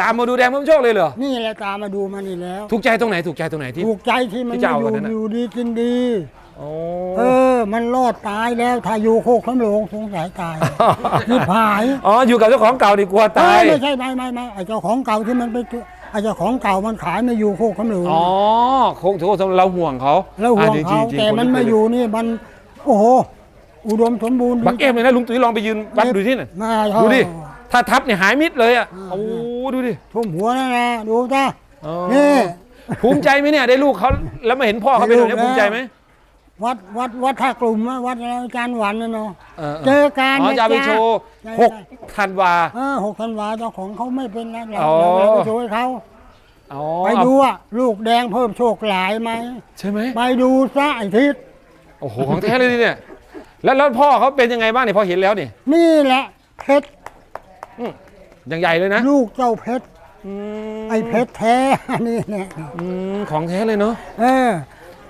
ตามมาดูแดงเพิ่มโชคเลยเหรอ นี่แหละตามมาดูมานี่แล้ว ถูกใจตรงไหนถูกใจตรงไหนที่ ถูกใจที่มันที่จะมาเอาอยู่กันนั้นน่ะ อยู่ดีกินดี โอ้ เออ มันรอดตายแล้วถ้าอยู่โคกขำโหลงสงสัยตายที่ผายอ๋ออยู่กับเจ้าของเก่าดีกว่าเอตาอยไม่ใช่ไม่ไม่ไม่ไอ้เจ้าของเก่าที่มันไปไอ้เจ้าของเก่ามันขายไม่อยู่โคกขำโหลงอ๋อคงถือว่าเราห่วงเขาแล้วห่วงอะเขาจริงๆแต่คนมันที่มาเคอยู่นี่มัน โอ้โห อุดมสมบูรณ์ดีบักเอ็มเลยนะลุงตุ้ยลองไปยืนวัดดูที่น่ะมาดูดิ ถ้าทับเนี่ยหายมิดเลยอะโอ้ดูดิทุ่มหัวนั่นนะดูจ้าอ๋อนี่ภูมิใจไหมเนี่ยได้ลูกเขาแล้วมาเห็นพ่อเขาเป็นแบบนี้ได้ลูกภูมิใจไหมวัดวัดวัดท่ากลุ่มอะวัดอะไรอาจารย์หวันนะเนาะเออเจอกันอ๋อนะจะเอาไปจ๊ะโชว์ได้หกธันวาเออหกธันวาเจ้าของเขาไม่เป็นแล้วเราอ๋อเราไปช่วยเขาอ๋อไปดูอะลูกแดงเพิ่มโชคหลายไหมใช่ไหมไปดูซะไอ้ทิศโอ้โหของแท้เลยดิเนี่ย แล้วแล้วพ่อเขาเป็นยังไงบ้างเนี่ยพอเห็นแล้วนี่นี่แหละเพชร ยังใหญ่เลยนะลูกเจ้าเพชร อืมไอ้เพชรแท้นี่แหละอืมของแท้เลยเนาะเออ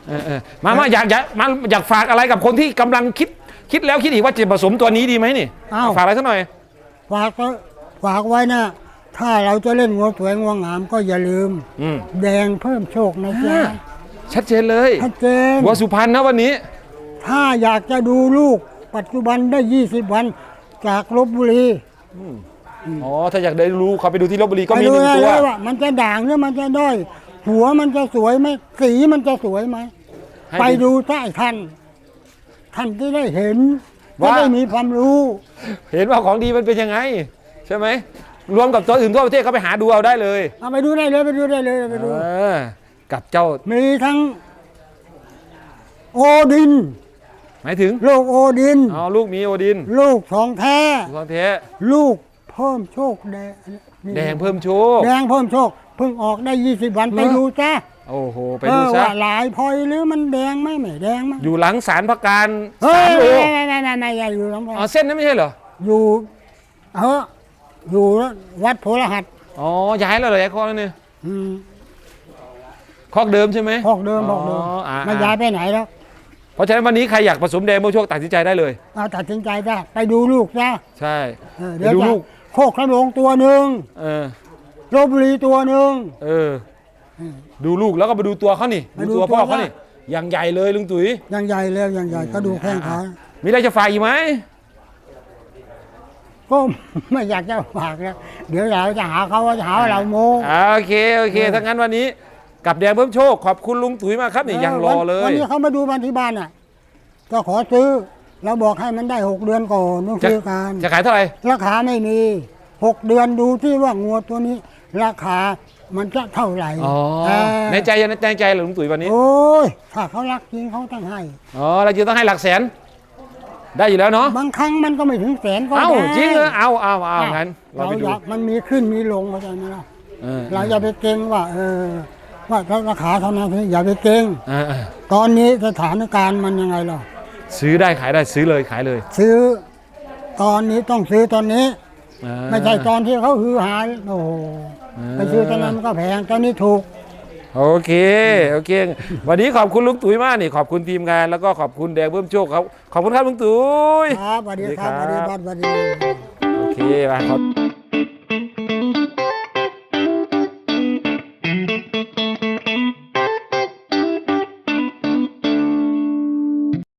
เออเออมามาอยากอยากมาอยากฝากอะไรกับคนที่กำลังคิดคิดแล้วคิดอีกว่าจะผสมตัวนี้ดีไหมนี่อ้าว ฝากอะไรสักหน่อย ฝากไว้ฝากไว้นะ ถ้าเราจะเล่นงัวสวยงัวงามก็อย่าลืม อืม แดงเพิ่มโชคนะจ๊ะอ่า ชัดเจนเลยชัดเจนวัวสุพรรณนะวันนี้ ถ้าอยากจะดูลูก ปัจจุบันได้ 20 วัน จากลบบุรี อ๋อถ้าอยากได้รู้เขาไปดูที่ลบบุรีก็ไปมีดูหนึ่งได้ตัวเลยว่ามันจะด่างหรือมันจะด้อย หัวมันจะสวยไหมสีมันจะสวยไหมให้ไปดูใต้ท่าน ท่านที่ได้เห็นจะว่า ได้มีความรู้ เห็นว่าของดีมันเป็นยังไง ใช่ไหมรวมกับตัวอื่นทั่วประเทศเขาไปหาดูเอาได้เลยเอาไปดูได้เลยไปดูได้เลยไปดู เออกับเจ้ามีทั้ง โอดิน หมายถึงโลกโอดิน อ๋อ ลูกมีโอดินลูกทองแท้ ลูกของแท้ ลูกเพิ่มโชคแดงนี่แดงเพิ่มโชค แดงเพิ่มโชคเพิ่งออกได้ 20 วันเหรอไปดูจ้าโอ้โห ไปเอดูอซะ ว่าหลายพลอยหรือมันแดงไหมไม่แดงไหมอยู่หลังสารพระการเฮ้สายมโลไม่ไม่ไม่ไม่อย่าอยู่ลำพังอ๋อ เส้นนั้นไม่ใช่เหรอ อยู่เอออยู่วัดโพลหัสอ๋อ ย้ายแล้วเหรอย้ายคอกแล้วเนี่ยอืมคอกเดิมใช่ไหมพอกเดิมพอกเดิมอ๋ออ่า ไมันย้ายไปไหนแล้ว เพราะฉะนั้นวันนี้ใครอยากผสมแดงเพิ่มโชคตัดสินใจได้เลยเอาตัดสินใจได้ไปดูลูกจ้าใช่ เออเดี๋ยวไปดูจะลูก โคกขลงตัวหนึ่งเออ ลบบุรีตัวหนึ่ง เออ ดูลูกแล้วก็ไปดูตัวเขานี่ไปดูดูตัวพ่อตัวเขานี่อย่างใหญ่เลยลุงตุ๋ยยังใหญ่แล้วยังใหญ่ก็ดูแข้งขามีอะไรจะฝากอีกไหมก็ไม่อยากจะฝากแล้วเดี๋ยวเราจะหาเขาว่าจะหาว่าเราโมอ่าโอเคโอเคถ้างั้นวันนี้ กับแดงเพิ่มโชค ขอบคุณลุงตุ๋ยมากครับนี่ยังรอเลวันย นี้เขามาดูบ้านที่บ้านอะ ก็ขอซื้อเราบอกให้มันได้หกเดือนก่อนต้องจะซื้อกันจะขายเท่าไหร่ราคาไม่มีหกเดือนดูที่ว่างัวตัวนี้ ราคามันจะเท่าไหร่อ๋อเออในใจยังในใจเหรอลุงตุ๋ยวันนี้โอ้ยถ้าเขารักจริงเขาต้องให้ อ๋อเราจะต้องให้หลักแสน ได้อยู่แล้วเนาะบางครั้งมันก็ไม่ถึงแสนก็เอ้าได้จริงเหรอเอาเอาเอางั้นเราเราไปดูอยากมันมีขึ้นมีลงเข้าใจไหมล่ะ เออเราอย่าไปเก่งว่าเออ ว่าราคาเท่านั้นอย่าไปเก่งเออเออตอนนี้สถานการณ์มันยังไงล่ะซื้อได้ขายได้ซื้อเลยขายเลยซื้อตอนนี้ต้องซื้อตอนนี้ อ่า ไม่ใช่ตอนที่เขาฮือหาโอ้โหอ่า ไปซื้อตอนนั้นมันก็แพงตอนนี้ถูก โอเคโอเค วันนี้ขอบคุณลุงตุ๋ยมากนี่ขอบคุณทีมงานแล้วก็ขอบคุณแดงเพิ่มโชคครับขอบคุณครับลุงตุ๋ย ครับสวัสดีครับสสวัวัสสดีดีครับครับสวัสดีโอเคไปขอบ